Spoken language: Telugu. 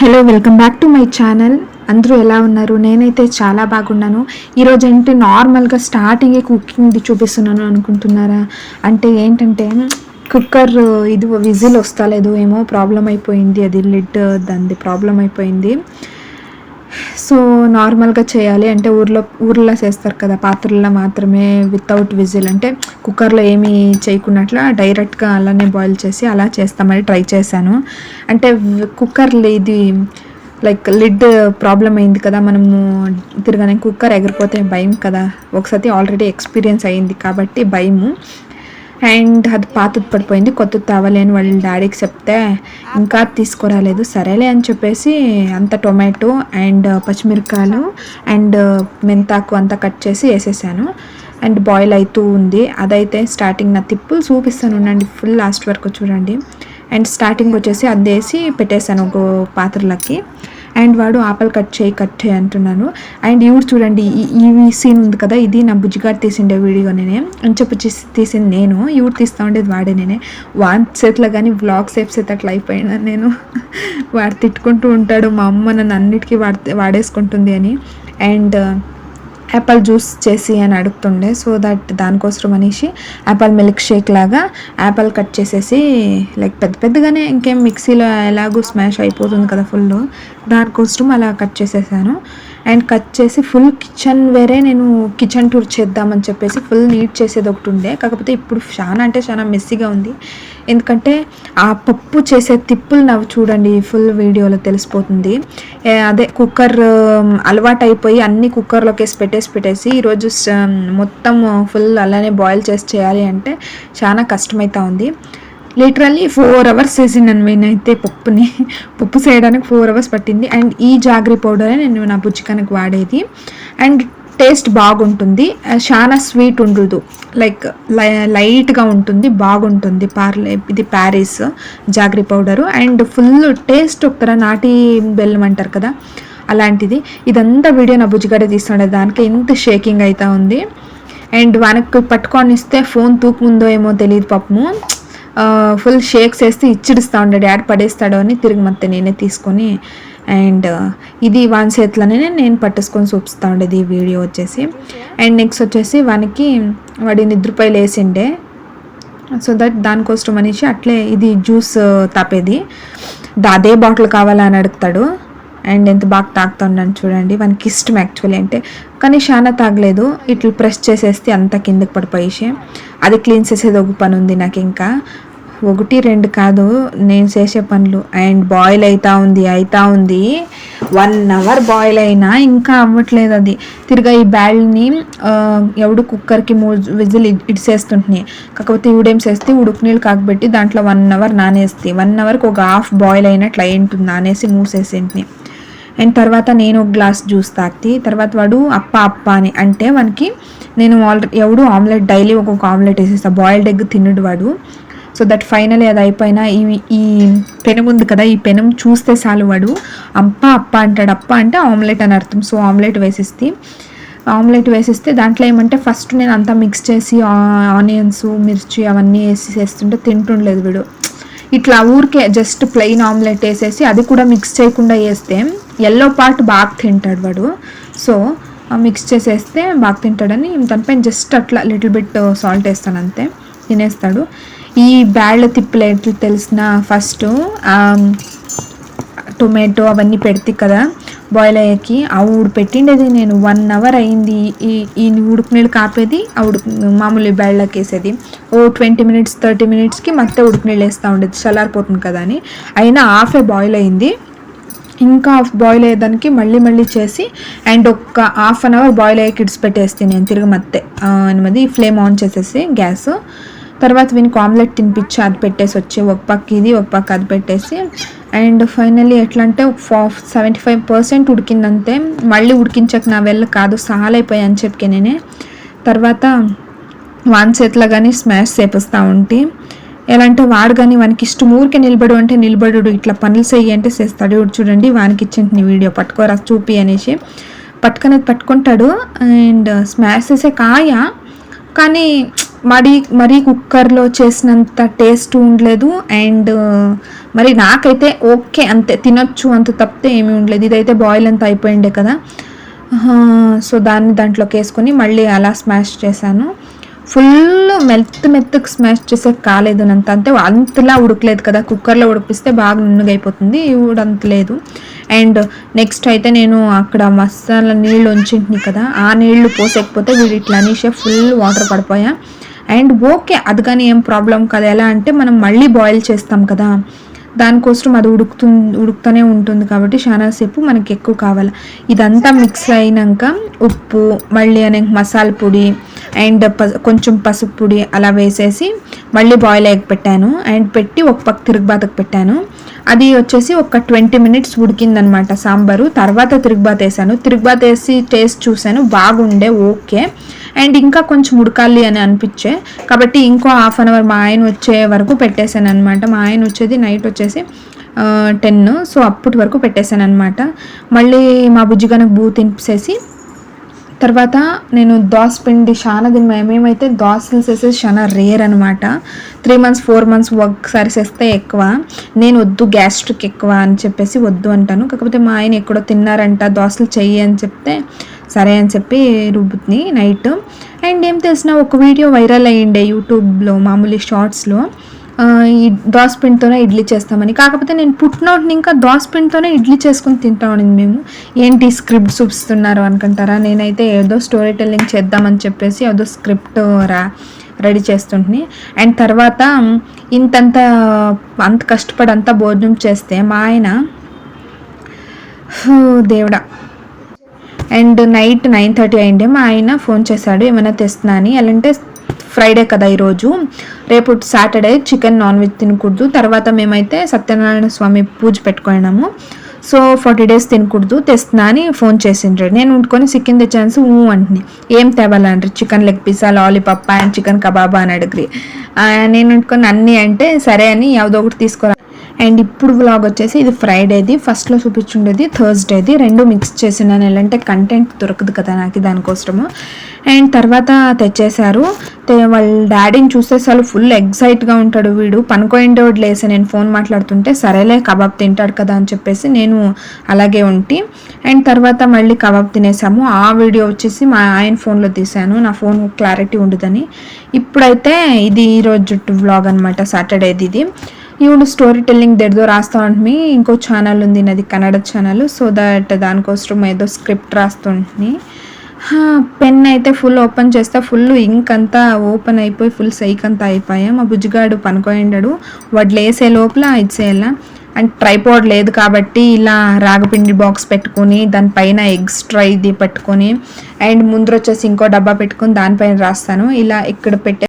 Hello welcome back to my channel అందరూ ఎలా ఉన్నారు? నేనైతే చాలా బాగున్నాను. ఈరోజు ఏంటి నార్మల్గా స్టార్టింగే కుకింగ్ది చూపిస్తున్నాను అనుకుంటున్నారా? అంటే ఏంటంటే కుక్కర్ ఇది విజిల్ వస్తలేదు ఏమో ప్రాబ్లం అయిపోయింది. అది లిడ్ దాని ప్రాబ్లం అయిపోయింది. సో నార్మల్గా చేయాలి. అంటే ఊర్లో ఊర్లో చేస్తారు కదా పాత్రల్లో మాత్రమే వితౌట్ విజిల్. అంటే కుక్కర్లో ఏమీ చేయకున్నట్ల డైరెక్ట్గా అలానే బాయిల్ చేసి అలా చేస్తామని ట్రై చేశాను. అంటే కుక్కర్లో ఇది లైక్ లిడ్ ప్రాబ్లం అయింది కదా మనము తిరగానే కుక్కర్ ఎగిరిపోతే భయం కదా. ఒకసారి ఆల్రెడీ ఎక్స్పీరియన్స్ అయింది కాబట్టి భయము. అండ్ అది పాతది పడిపోయింది కొత్తది తేవాలి అని వాళ్ళ డాడీకి చెప్తే ఇంకా తీసుకురాలేదు. సరేలే అని చెప్పేసి అంత టొమాటో అండ్ పచ్చిమిరకాయలు అండ్ మెంతాకు అంతా కట్ చేసి వేసేసాను. అండ్ బాయిల్ అవుతూ ఉంది. అదైతే స్టార్టింగ్ నా తిప్పులు చూపిస్తాను ఉండండి ఫుల్ లాస్ట్ వరకు చూడండి. అండ్ స్టార్టింగ్ వచ్చేసి అది వేసి పెట్టేశాను ఒక పాత్రలకి. అండ్ వాడు ఆపల్ కట్ చేయి కట్ చేయి అంటున్నాను. అండ్ ఇవి చూడండి ఈ- సీన్ ఉంది కదా ఇది నా బుజ్జిగాడు తీసిండే వీడియో నేనే. అని చెప్పి తీసింది నేను. ఇవి తీస్తా ఉండేది వాడే నేనే. వాన్ సెట్లో కానీ బ్లాగ్ సేఫ్స్ అయితే అట్లా అయిపోయినా నేను. వాడు తిట్టుకుంటూ ఉంటాడు మా అమ్మ నన్ను అన్నిటికీ వాడి వాడేసుకుంటుంది అని. అండ్ uh, యాపిల్ జ్యూస్ చేసి అని అడుగుతుండే సో దట్ దానికోసం అనేసి యాపిల్ మిల్క్ షేక్ లాగా యాపిల్ కట్ చేసేసి లైక్ పెద్ద పెద్దగానే ఇంకేం మిక్సీలో ఎలాగో స్మాష్ అయిపోతుంది కదా ఫుల్ దానికోసం అలా కట్ చేసేసాను. అండ్ కట్ చేసి ఫుల్ కిచెన్ వేరే నేను కిచెన్ టూర్ చేద్దామని చెప్పేసి ఫుల్ నీట్ చేసేది ఒకటి ఉండే. కాకపోతే ఇప్పుడు చాలా అంటే చాలా మెస్సీగా ఉంది. ఎందుకంటే ఆ పప్పు చేసే తిప్పులు నవ్వు చూడండి ఫుల్ వీడియోలో తెలిసిపోతుంది. అదే కుక్కర్ అలవాటు అయిపోయి అన్ని కుక్కర్లోకి వేసి పెట్టేసి పెట్టేసి ఈరోజు మొత్తం ఫుల్ అలానే బాయిల్ చేసి చేయాలి అంటే చాలా కష్టమవుతా ఉంది. లిటరల్లీ ఫోర్ అవర్స్ చేసినాను నేనైతే పప్పుని. పప్పు చేయడానికి ఫోర్ అవర్స్ పట్టింది. అండ్ ఈ జాగ్రీ పౌడరే నేను నా బుజ్జికానికి వాడేది. అండ్ టేస్ట్ బాగుంటుంది. చాలా స్వీట్ ఉండదు. లైక్ లైట్గా ఉంటుంది. బాగుంటుంది. పార్లే ఇది Parry's jaggery powder and full taste ఒక నాటి బెల్లం అంటారు కదా అలాంటిది. ఇదంతా వీడియో నా బుజ్జిగడ తీస్తుండే. దానికి ఎంత షేకింగ్ అవుతా ఉంది. అండ్ వానికి పట్టుకొని ఇస్తే ఫోన్ తూకుందో ఏమో తెలియదు పాపము. ఫుల్ షేక్స్ వేస్తే ఇచ్చిడిస్తా ఉండే డాడ్ పడేస్తాడు అని తిరిగి మత్తే నేనే తీసుకొని అండ్ ఇది వాని చేతిలోనే నేను పట్టేసుకొని చూపిస్తా ఉండేది ఈ వీడియో వచ్చేసి. అండ్ నెక్స్ట్ వచ్చేసి వానికి వాడి నిద్రపై లేసిండే సో దట్ దానికోసం అనేసి అట్లే ఇది జ్యూస్ తాపేది. అదే బాటిల్ కావాలని అడుగుతాడు. అండ్ ఎంత బాగా తాగుతున్నాను చూడండి. వానికి ఇష్టం యాక్చువల్లీ అంటే. కానీ చాలా తాగలేదు. ఇట్లా ప్రెస్ చేసేస్తే అంత కిందకి పడిపోయేసి. అది క్లీన్ చేసేది ఒక పని ఉంది నాకు ఇంకా. ఒకటి రెండు కాదు. నేను చేసే పనులు. అండ్ బాయిల్ అవుతా ఉంది అవుతా ఉంది. వన్ అవర్ బాయిల్ అయినా ఇంకా అవ్వట్లేదు అది. తిరిగా ఈ బ్యాల్ని ఎవడు కుక్కర్కి మూడు విజిల్ ఇడిసేస్తుంటున్నాయి కాకపోతే ఇవిడేం చేస్తే ఉడుకు నీళ్ళు కాకబెట్టి దాంట్లో వన్ అవర్ నానేస్తే వన్ అవర్కి ఒక హాఫ్ బాయిల్ అయినట్లు అయింటుంది నానేసి మూసేసింటిని అండ్ తర్వాత నేను ఒక గ్లాస్ జ్యూస్ తాకి తర్వాత వాడు అప్ప అప్ప అని. అంటే మనకి నేను ఆల్రెడీ ఎవడు ఆమ్లెట్ డైలీ ఒక్కొక్క ఆమ్లెట్ వేసేస్తా. బాయిల్డ్ ఎగ్ తిన్నడు వాడు. సో దట్ ఫైనల్ అది అయిపోయినా ఈ ఈ పెనం ఉంది కదా ఈ పెనం చూస్తే చాలు వాడు. అప్ప అప్ప అంటాడు. అప్ప అంటే ఆమ్లెట్ అని అర్థం. సో ఆమ్లెట్ వేసిస్తే ఆమ్లెట్ వేసిస్తే దాంట్లో ఏమంటే ఫస్ట్ నేను అంతా మిక్స్ చేసి ఆనియన్స్ మిర్చి అవన్నీ వేసి చేస్తుంటే తింటుండలేదు వీడు. ఇట్లా ఊరికే జస్ట్ ప్లెయిన్ ఆమ్లెట్ వేసేసి అది కూడా మిక్స్ చేయకుండా వేస్తే ఎల్లో పార్ట్ బాగా తింటాడు వాడు. సో మిక్స్ చేసేస్తే బాగా తింటాడని దానిపైన జస్ట్ అట్లా లిటిల్ బిట్ సాల్ట్ వేస్తాను అంతే. తినేస్తాడు. ఈ బ్యాడ్ల తిప్పులు ఎట్లా తెలిసిన ఫస్ట్ టొమాటో అవన్నీ పెడితే కదా బాయిల్ అయ్యాకి ఆ ఉడిపెట్టిండేది నేను వన్ అవర్ అయింది. ఈ ఈ ఉడుకు నీళ్ళు కాపేది ఆ ఉడుకు మామూలు బ్యాళ్ళకి వేసేది. ఓ ట్వంటీ మినిట్స్ థర్టీ మినిట్స్కి మొత్తం ఉడుకు నీళ్ళు వేస్తూ ఉండేది చల్లారిపోతుంది కదా అని. అయినా హాఫే బాయిల్ అయింది. ఇంకా హాఫ్ బాయిల్ అయ్యేదానికి మళ్ళీ మళ్ళీ చేసి అండ్ ఒక హాఫ్ అన్ అవర్ బాయిల్ అయ్యి కిడ్స్ పెట్టేస్తే నేను తిరిగి మత్తే. ఎనిమిది ఫ్లేమ్ ఆన్ చేసేసి గ్యాస్. తర్వాత వీనికి ఆమ్లెట్ తినిపించి అది పెట్టేసి వచ్చి ఒక పక్క ఇది ఒక పక్క అది పెట్టేసి అండ్ ఫైనల్లీ ఎట్లా అంటే సెవెంటీ ఫైవ్ పర్సెంట్ ఉడికిందంతే. మళ్ళీ ఉడికించక నా వెళ్ళ కాదు సాలైపోయాయి అని చెప్పి నేనే. తర్వాత వాన్ చేతిలో కానీ స్మాష్ చేపిస్తూ ఉంటే. ఎలా అంటే వాడు కానీ వానికి ఇష్టం ఊరికే నిలబడు అంటే నిలబడు ఇట్లా పనులు చెయ్యి అంటే చేస్తాడు. ఇప్పుడు చూడండి వానికి ఇచ్చింది వీడియో పట్టుకోరా చూపి అనేసి. పట్టుకునేది పట్టుకుంటాడు అండ్ స్మాష్ చేసే కాయ కానీ మరి మరీ కుక్కర్లో చేసినంత టేస్ట్ ఉండలేదు అండ్ మరి నాకైతే ఓకే అంతే తినొచ్చు అంత తప్పితే ఏమీ ఉండలేదు. ఇదైతే బాయిల్ అంతా అయిపోయిండే కదా. సో దాన్ని దాంట్లోకి వేసుకొని మళ్ళీ అలా స్మాష్ చేశాను. ఫుల్ మెత్త మెత్తకు స్మాష్ చేసే కాలేదు అంత అంతే అంతలా ఉడకలేదు కదా. కుక్కర్లో ఉడిపిస్తే బాగా నున్నగా అయిపోతుంది అంత లేదు. అండ్ నెక్స్ట్ అయితే నేను అక్కడ మసాలా నీళ్ళు ఉంచింటిని కదా ఆ నీళ్ళు పోసేకపోతే వీడు ఇట్లా అనేసే ఫుల్ వాటర్ పడిపోయా. అండ్ ఓకే అది కానీ ఏం ప్రాబ్లం కదా. ఎలా అంటే మనం మళ్ళీ బాయిల్ చేస్తాం కదా దానికోసం అది ఉడుకుతు ఉడుకుతూనే ఉంటుంది కాబట్టి చాలాసేపు మనకి ఎక్కువ కావాలి. ఇదంతా మిక్స్ అయినాక ఉప్పు మళ్ళీ అనే మసాలా పొడి అండ్ కొంచెం పసుపు పొడి అలా వేసేసి మళ్ళీ బాయిల్ ఎగ్ పెట్టాను. అండ్ పెట్టి ఒక పక్క తిరుగుబాతకు పెట్టాను. అది వచ్చేసి ఒక ట్వంటీ మినిట్స్ ఉడికిందనమాట సాంబారు. తర్వాత తిరుగుబాత్ వేసాను. తిరుగుబాత్ వేసి టేస్ట్ చూశాను బాగుండే ఓకే. అండ్ ఇంకా కొంచెం ఉడకాలి అని అనిపించే. కాబట్టి ఇంకో హాఫ్ అన్ అవర్ మా ఆయన వచ్చే వరకు పెట్టేశాను అనమాట మా ఆయన వచ్చేది నైట్ వచ్చేసి టెన్. సో అప్పటి వరకు పెట్టేశాను అనమాట మళ్ళీ మా బుజ్జిగానికి బూ తినిపిసేసి తర్వాత నేను దోశ పిండి చాలా దీని మేమేమైతే దోశలు చేసేది చాలా రేర్ అనమాట త్రీ మంత్స్ ఫోర్ మంత్స్ ఒకసారి చేస్తే ఎక్కువ. నేను వద్దు గ్యాస్ట్రిక్ ఎక్కువ అని చెప్పేసి వద్దు అంటాను. కాకపోతే మా ఆయన ఎక్కడో తిన్నారంట దోశలు చెయ్యి అని చెప్తే సరే అని చెప్పి రుబ్బుతుంది నైట్ అండ్ ఏం తెలిసిన ఒక వీడియో వైరల్ అయ్యిండే యూట్యూబ్లో మామూలు షార్ట్స్లో ఈ పిండితోనే ఇడ్లీ చేస్తామని. కాకపోతే నేను పుట్టినోటిని ఇంకా పిండితోనే ఇడ్లీ చేసుకుని తింటామని మేము. ఏంటి స్క్రిప్ట్ చూపిస్తున్నారు అనుకుంటారా? నేనైతే ఏదో స్టోరీ టెల్లింగ్ చేద్దామని చెప్పేసి ఏదో స్క్రిప్ట్ రా రెడీ చేస్తుంటుని. అండ్ తర్వాత ఇంతంత అంత కష్టపడి అంతా భోజనం చేస్తే మా ఆయన దేవుడా. అండ్ నైట్ నైన్ థర్టీ అయిండే మా ఆయన ఫోన్ చేశాడు ఏమైనా తెస్తున్నా అని. ఎలాంటే ఫ్రైడే కదా ఈరోజు రేపు సాటర్డే చికెన్ నాన్ వెజ్ తినకూడదు. తర్వాత మేమైతే సత్యనారాయణ స్వామి పూజ పెట్టుకున్నాము. సో ఫార్టీ డేస్ తినకూడదు తెస్తున్నా అని ఫోన్ చేసిండ్రు. నేను ఉండుకొని చికెన్ తెచ్చాను ఊ అంటుని ఏం తేవాలంటారు chicken leg pizza lollipop and chicken కబాబా? అని అడిగి నేను ఉండుకొని అన్నీ అంటే సరే అని ఏదో ఒకటి తీసుకురా అండ్ ఇప్పుడు వ్లాగ్ వచ్చేసి ఇది ఫ్రైడేది ఫస్ట్లో చూపించుండేది థర్స్డేది రెండు మిక్స్ చేసినాను ఎలాంటే కంటెంట్ దొరకదు కదా నాకు దానికోసము. అండ్ తర్వాత తెచ్చేశారు. వాళ్ళ డాడీని చూస్తే అసలు ఫుల్ ఎగ్జైట్గా ఉంటాడు వీడు. పనుకోయిండేవాడు లేసి నేను ఫోన్ మాట్లాడుతుంటే సరేలే కబాబ్ తింటాడు కదా అని చెప్పేసి నేను అలాగే ఉంటి. అండ్ తర్వాత మళ్ళీ కబాబ్ తినేసాము. ఆ వీడియో వచ్చేసి మా ఆయన ఫోన్లో తీసాను నా ఫోన్ క్లారిటీ ఉండదని. ఇప్పుడైతే ఇది ఈరోజు వ్లాగ్ అనమాట సాటర్డేది ఇది. ఈవిడ స్టోరీ టెల్లింగ్ దెడ్దో రాస్తా ఉంటుంది. ఇంకో ఛానల్ ఉంది నాది కన్నడ ఛానల్ సో దట్ దానికోసం ఏదో స్క్రిప్ట్ రాస్తుంటుంది పెన్ అయితే ఫుల్ ఓపెన్ చేస్తే. ఫుల్ ఇంక్ అంతా ఓపెన్ అయిపోయి ఫుల్ సైక్ అంతా అయిపోయాం. మా బుజ్జిగాడు పనుకోయిండాడు వాడు వేసే లోపల ఇచ్చేయాల అండ్ ట్రైపాడ్ లేదు కాబట్టి ఇలా రాగపిండి బాక్స్ పెట్టుకొని దానిపైన ఎక్స్ట్రా ఇది పెట్టుకొని అండ్ ముందర వచ్చేసి ఇంకో డబ్బా పెట్టుకొని దానిపైన రాస్తాను. ఇలా ఇక్కడ పెట్టే